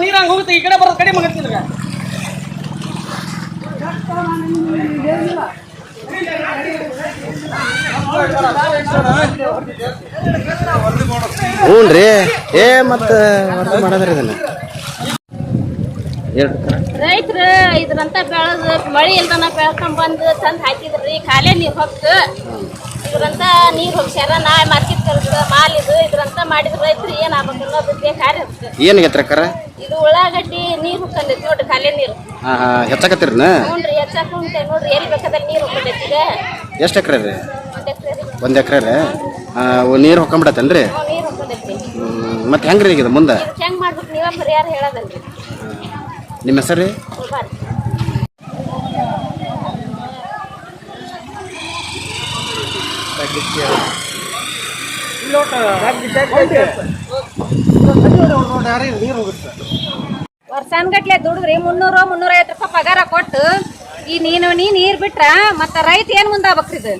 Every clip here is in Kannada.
ನೀರಂಗ್ ಹೋಗುತ್ತೆ ಈ ಕಡೆ ಬರೋದು ಕಡಿಮೆ ಆಗತ್ತೆ ನಿನಗೆ ಹ್ಞೂ ರೀ ಏ ಮತ್ತೆ ಮಾಡೋದ್ರಿ ಇದನ್ನ? ರೈತರು ಇದ್ರಂತ ಬೆಳೆದು ಮಳಿ ಇಲ್ದನ ಬೆಳ್ಕೊಂಡ್ ಬಂದು ತಂದು ಹಾಕಿದ್ರಿ ಖಾಲಿ ನೀರು ಹೊತ್ತು. ಇದ್ರಂತ ನೀರು ಹೋಗ್ಸ್ಯಾರ ನಾಳೆ ಮಾರ್ಕೆಟ್ ಕರೆದ ಮಾಲ್ ಇದು ಇದ್ರಂತ ಮಾಡಿದ್ರು ರೈತರು ಏನ್ ಆಗ್ಬೇಕಲ್ಲ ಅನ್ನೋದಕ್ಕೆ ಕಾರ್ಯ. ಏನಾಗೈತ್ರಿ ಅಕ್ಕಾರ? ಇದು ಉಳ್ಳಾಗಡ್ಡಿ ನೀರು ಹುಕ್ಕಂದೈತಿ ನೋಡ್ರಿ ಖಾಲಿ ನೀರು. ಹೆಚ್ಚಾಕತ್ತೀರನ ನೋಡ್ರಿ ಹೆಚ್ಚಾಕ ಉಂಟೆ ನೋಡ್ರಿ ಎಲ್ಲಿ ಬೇಕಾದಲ್ಲಿ ನೀರು ಹುಕ್ಕಂದೈತಿ ಈಗ. ಎಷ್ಟು ಎಕರೆ ರೀ? ಒಂದ್ ಎಕ್ರೆ ರೀ. ನೀರು ಹೊಕ್ಕೊಂಬಿಡತ್ತೇನ್ರಿ? ನೀರು ಮತ್ತೆ ಹೆಂಗೆ ರೀ ಈಗ ಮುಂದೆ? ಹೆಂಗ್ ಮಾಡ್ಬೇಕು ನೀವ ಪರಿಹಾರ ಹೇಳೋದಲ್ರಿ. ನಿಮ್ಮ ಹೆಸರು? ರೀ ವರ್ಷಾನ್ಗಟ್ಲೆ ದುಡಿದ್ರಿ ಮುನ್ನೂರು ಮುನ್ನೂರ ಐವತ್ತು ರೂಪಾಯಿ ಪಗಾರ ಕೊಟ್ಟು ಈ ನೀನು ನೀ ನೀರ್ ಬಿಟ್ರ ಮತ್ತ ರೈತ ಏನ್ ಮುಂದಾಗ್ಬೇಕ್ರಿ ಇದು?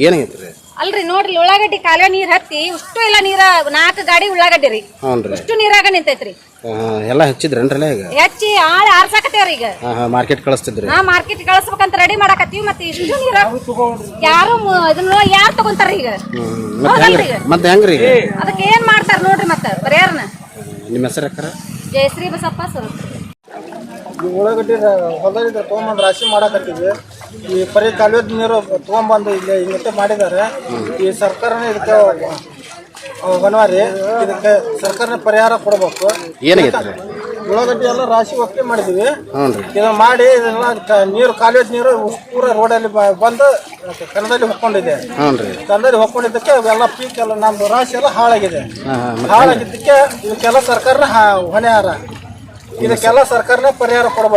ಏನಾಗೈತೆ ರೀ ಅಲ್ರಿ ನೋಡ್ರಿ ಉಳ್ಳಾಗಡ್ಡಿ ಕಾಲ ನೀರ್ ಹತ್ತಿ ಇಷ್ಟು ಇಲ್ಲ ನೀರ ನಾಲ್ಕು ಗಾಡಿ ಉಳ್ಳಾಗಡ್ಡಿ ರೀ. ಹ್ಞೂ ರೀ ಇಷ್ಟು ನೀರಾಗ ನಿಂತೈತ್ರಿ. ಎಲ್ಲ ಹಚ್ಚಿದ್ರೇನ್ರಲ್ಲ ಈಗ? ಹೆಚ್ಚಿ ಆಳ ಆರ್ಸಾಕತ್ತೇವ್ರಿ ಈಗ. ಹಾಂ ಹಾಂ ಮಾರ್ಕೆಟ್ ಕಳಿಸ್ತಿದ್ರಿ. ಹಾ ಮಾರ್ಕೆಟ್ ಕಳಿಸ್ಬೇಕಂತ ರೆಡಿ ಮಾಡಾಕತ್ತೀವಿ ಮತ್ತೆ ಇಷ್ಟು ನೀರ ಯಾರು ಮ- ಇದನ್ನ ಯಾರು ತಗೊಂತಾರ ಈಗ? ಮತ್ತೆ ಹೆಂಗ್ರಿ? ರೀ ಮತ್ತೆ ಹೆಂಗೆ ರೀ ಈಗ? ಅದಕ್ಕೆ ಏನ್ ಮಾಡ್ತಾರ ನೋಡ್ರಿ ಮತ್ತೆ ಪರಿಹಾರನ ನಿಮ್ಮ ಹೆಸರು ಯಾಕಾರ? ಜಯಶ್ರೀ ಬಸಪ್ಪ ಸರ್. ಉಳ್ಳಾಗಡ್ಡಿ ಹೊಲದಿಂದ ತೊಗೊಂಬಂದು ರಾಶಿ ಮಾಡಕತ್ತಿದ್ವಿ ಈ ಪರಿ ಕಾಲುವೆ ನೀರು ತೊಗೊಂಬಂದು ಇಲ್ಲಿ ಹಿಂಗತ್ತೆ ಮಾಡಿದ್ದಾರೆ. ಈ ಸರ್ಕಾರನೇ ಇದಕ್ಕೆ ಬನವಾರಿ ಇದಕ್ಕೆ ಸರ್ಕಾರನೇ ಪರಿಹಾರ ಕೊಡಬೇಕು. ಏನಾಗೈತೆ ರೀ? ಉಳ್ಳಾಗಡ್ಡಿ ಎಲ್ಲ ರಾಶಿ ಒಪ್ಪಿಗೆ ಮಾಡಿದ್ವಿ. ಇದು ಇದನ್ನ ಮಾಡಿ ಇದನ್ನ ನೀರು ಕಾಲುವೆ ನೀರು ಪೂರ ರೋಡಲ್ಲಿ ಬ- ಬಂದು ಕನ್ನದಲ್ಲಿ ಹೊಕ್ಕೊಂಡಿದೆ. ಕನ್ನದಲ್ಲಿ ಹೊಕ್ಕೊಂಡಿದ್ದಕ್ಕೆ ಎಲ್ಲ ಪೀಕ್ ಎಲ್ಲ ನಮ್ದು ರಾಶಿ ಎಲ್ಲ ಹಾಳಾಗಿದೆ. ಹಾಳಾಗಿದ್ದಕ್ಕೆ ಇದಕ್ಕೆಲ್ಲ ಸರ್ಕಾರನ ಹಾ- ಹೊಣೆ ಹಾರ. ಇದಕ್ಕೆಲ್ಲ ಸರ್ಕಾರನೇ ಪರಿಹಾರ ಕೊಡಬೇಕು.